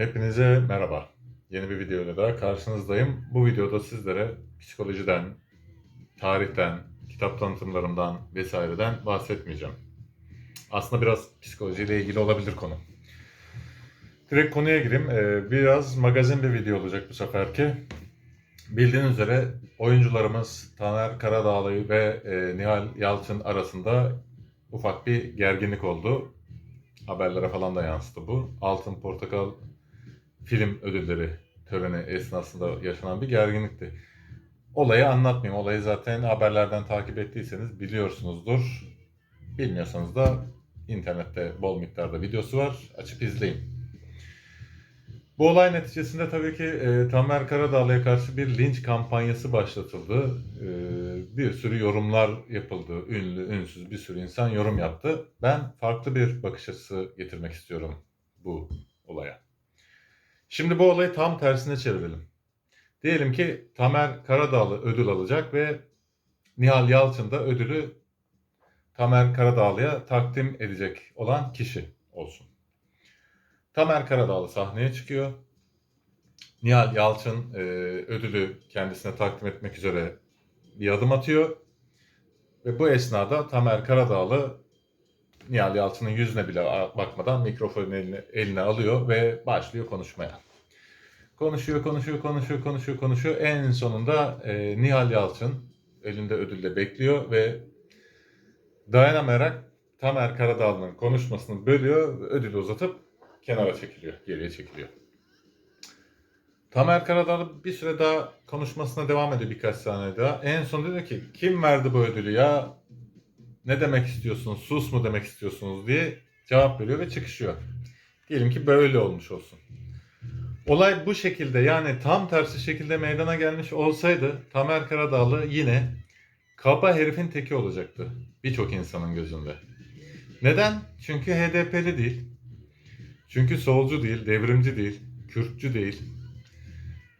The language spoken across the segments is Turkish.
Hepinize merhaba. Yeni bir videoyla daha karşınızdayım. Bu videoda sizlere psikolojiden, tarihten, kitap tanıtımlarımdan vesaireden bahsetmeyeceğim. Aslında biraz psikolojiyle ilgili olabilir konu. Direkt konuya gireyim. Ee, Biraz magazin bir video olacak bu seferki. Bildiğiniz üzere oyuncularımız Taner Karadağlı ve e, Nihal Yalçın arasında ufak bir gerginlik oldu. Haberlere falan da yansıdı bu. Altın Portakal film ödülleri töreni esnasında yaşanan bir gerginlikti. Olayı anlatmayayım. Olayı zaten haberlerden takip ettiyseniz biliyorsunuzdur. Bilmiyorsanız da internette bol miktarda videosu var. Açıp izleyin. Bu olay neticesinde tabii ki e, Tamer Karadağlı'ya karşı bir linç kampanyası başlatıldı. E, bir sürü yorumlar yapıldı. Ünlü, ünsüz bir sürü insan yorum yaptı. Ben farklı bir bakış açısı getirmek istiyorum bu olaya. Şimdi bu olayı tam tersine çevirelim. Diyelim ki Tamer Karadağlı ödül alacak ve Nihal Yalçın da ödülü Tamer Karadağlı'ya takdim edecek olan kişi olsun. Tamer Karadağlı sahneye çıkıyor. Nihal Yalçın e, ödülü kendisine takdim etmek üzere bir adım atıyor. Ve bu esnada Tamer Karadağlı Nihal Yalçın'ın yüzüne bile bakmadan mikrofonu eline, eline alıyor ve başlıyor konuşmaya. Konuşuyor, konuşuyor, konuşuyor, konuşuyor, konuşuyor. En sonunda e, Nihal Yalçın elinde ödülle bekliyor ve dayanamayarak Tamer Karadağlı'nın konuşmasını bölüyor, ödülü uzatıp kenara çekiliyor, geriye çekiliyor. Tamer Karadağlı bir süre daha konuşmasına devam ediyor birkaç saniye daha. En son diyor ki kim verdi bu ödülü ya? Ne demek istiyorsunuz? Sus mu demek istiyorsunuz diye cevap veriyor ve çıkışıyor. Diyelim ki böyle olmuş olsun. Olay bu şekilde yani tam tersi şekilde meydana gelmiş olsaydı Tamer Karadağlı yine kaba herifin teki olacaktı birçok insanın gözünde. Neden? Çünkü HDP'li değil. Çünkü solcu değil, devrimci değil, Kürtçü değil.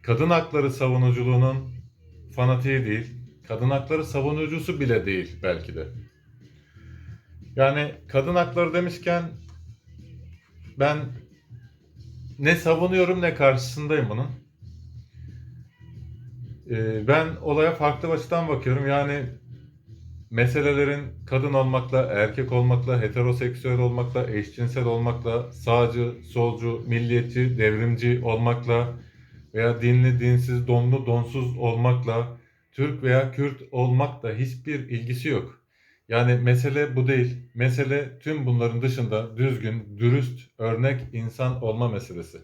Kadın hakları savunuculuğunun fanatiği değil. Kadın hakları savunucusu bile değil belki de. Yani kadın hakları demişken ben ne savunuyorum ne karşısındayım bunun. Ee, ben olaya farklı bir açıdan bakıyorum. Yani meselelerin kadın olmakla, erkek olmakla, heteroseksüel olmakla, eşcinsel olmakla, sağcı, solcu, milliyetçi, devrimci olmakla veya dinli, dinsiz, donlu, donsuz olmakla, Türk veya Kürt olmakla hiçbir ilgisi yok. Yani mesele bu değil. Mesele tüm bunların dışında düzgün, dürüst, örnek insan olma meselesi.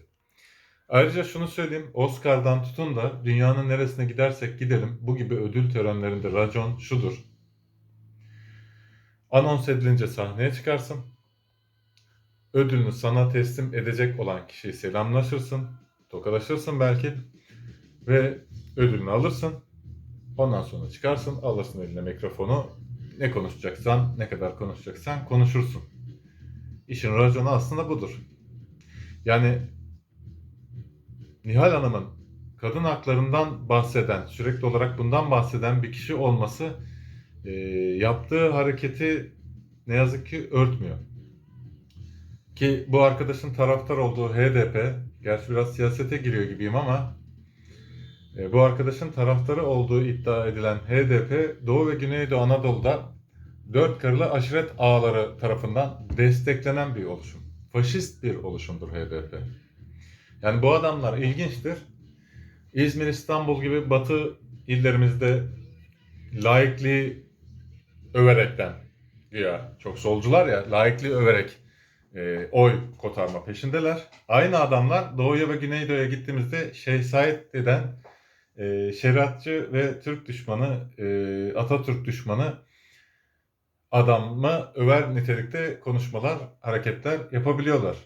Ayrıca şunu söyleyeyim. Oscar'dan tutun da dünyanın neresine gidersek gidelim bu gibi ödül törenlerinde racon şudur. Anons edilince sahneye çıkarsın. Ödülünü sana teslim edecek olan kişiyi selamlaşırsın. Tokalaşırsın belki. Ve ödülünü alırsın. Ondan sonra çıkarsın, alırsın eline mikrofonu. Ne konuşacaksan, ne kadar konuşacaksan konuşursun. İşin raconu aslında budur. Yani Nihal Hanım'ın kadın haklarından bahseden, sürekli olarak bundan bahseden bir kişi olması e, yaptığı hareketi ne yazık ki örtmüyor. Ki bu arkadaşın taraftar olduğu HDP, gerçi biraz siyasete giriyor gibiyim ama bu arkadaşın taraftarı olduğu iddia edilen HDP Doğu ve Güneydoğu Anadolu'da dört karılı aşiret ağları tarafından desteklenen bir oluşum. Faşist bir oluşumdur HDP. Yani bu adamlar ilginçtir. İzmir, İstanbul gibi batı illerimizde laikliği överekten ya çok solcular ya laikliği överek e, oy kotarma peşindeler. Aynı adamlar Doğuya ve Güneydoğu'ya gittiğimizde Şeyh Said deden e, şeriatçı ve Türk düşmanı, e, Atatürk düşmanı adamı över nitelikte konuşmalar, hareketler yapabiliyorlar.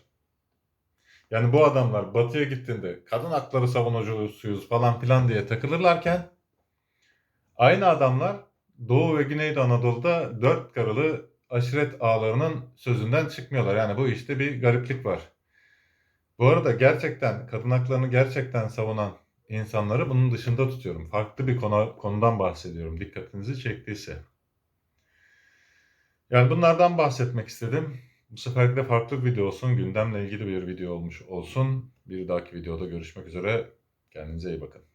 Yani bu adamlar batıya gittiğinde kadın hakları savunucusuyuz falan filan diye takılırlarken aynı adamlar Doğu ve Güneydoğu Anadolu'da dört karılı aşiret ağalarının sözünden çıkmıyorlar. Yani bu işte bir gariplik var. Bu arada gerçekten kadın haklarını gerçekten savunan insanları bunun dışında tutuyorum. Farklı bir konu, konudan bahsediyorum. Dikkatinizi çektiyse. Yani bunlardan bahsetmek istedim. Bu seferki de farklı bir video olsun. Gündemle ilgili bir video olmuş olsun. Bir dahaki videoda görüşmek üzere. Kendinize iyi bakın.